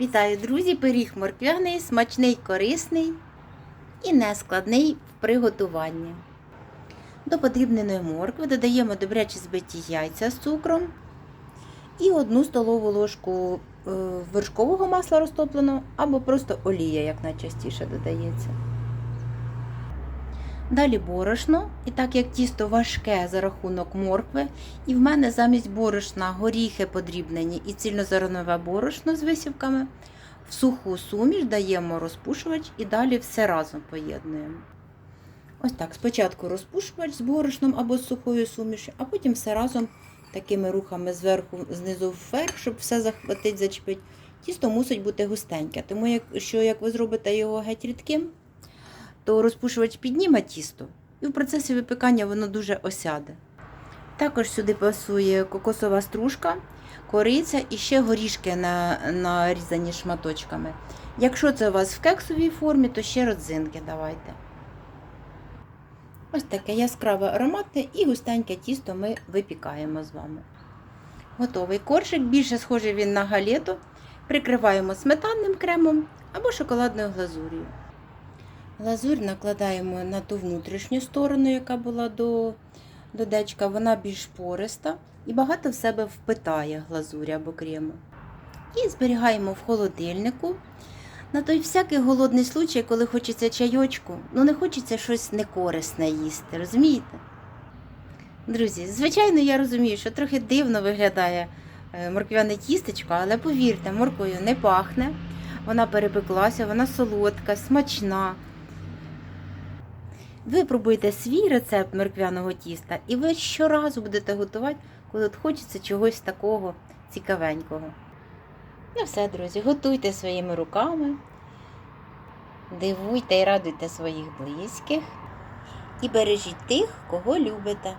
Вітаю, друзі! Пиріг морквяний, смачний, корисний і нескладний в приготуванні. До подрібненої моркви додаємо добряче збиті яйця з цукром і одну столову ложку е, вершкового масла розтопленого або просто олія, як найчастіше додається. Далі борошно, і так як тісто важке за рахунок моркви, і в мене замість борошна горіхи подрібнені і цільнозернове борошно з висівками, в суху суміш даємо розпушувач і далі все разом поєднуємо. Ось так, спочатку розпушувач з борошном або з сухою сумішю, а потім все разом такими рухами зверху, знизу вверх, щоб все захватить, зачепить. Тісто мусить бути густеньке, тому якщо як ви зробите його геть рідким, то розпушувач підніме тісто, і в процесі випікання воно дуже осяде. Також сюди пасує кокосова стружка, кориця і ще горішки на, нарізані шматочками. Якщо це у вас в кексовій формі, то ще родзинки давайте. Ось таке яскраве ароматне і густеньке тісто ми випікаємо з вами. Готовий коржик, більше схожий він на галету. Прикриваємо сметанним кремом або шоколадною глазур'ю. Глазурь накладаємо на ту внутрішню сторону, яка була до, до дечка. Вона більш пориста і багато в себе впитає глазурі або крему. І зберігаємо в холодильнику. На той всякий голодний случай, коли хочеться чайочку, ну не хочеться щось некорисне їсти, розумієте? Друзі, звичайно, я розумію, що трохи дивно виглядає е, морквяне тістечко, але повірте, морквою не пахне. Вона перепеклася, вона солодка, смачна. Ви пробуйте свій рецепт морквяного тіста, і ви щоразу будете готувати, коли от хочеться чогось такого цікавенького. Ну все, друзі, готуйте своїми руками, дивуйте і радуйте своїх близьких і бережіть тих, кого любите.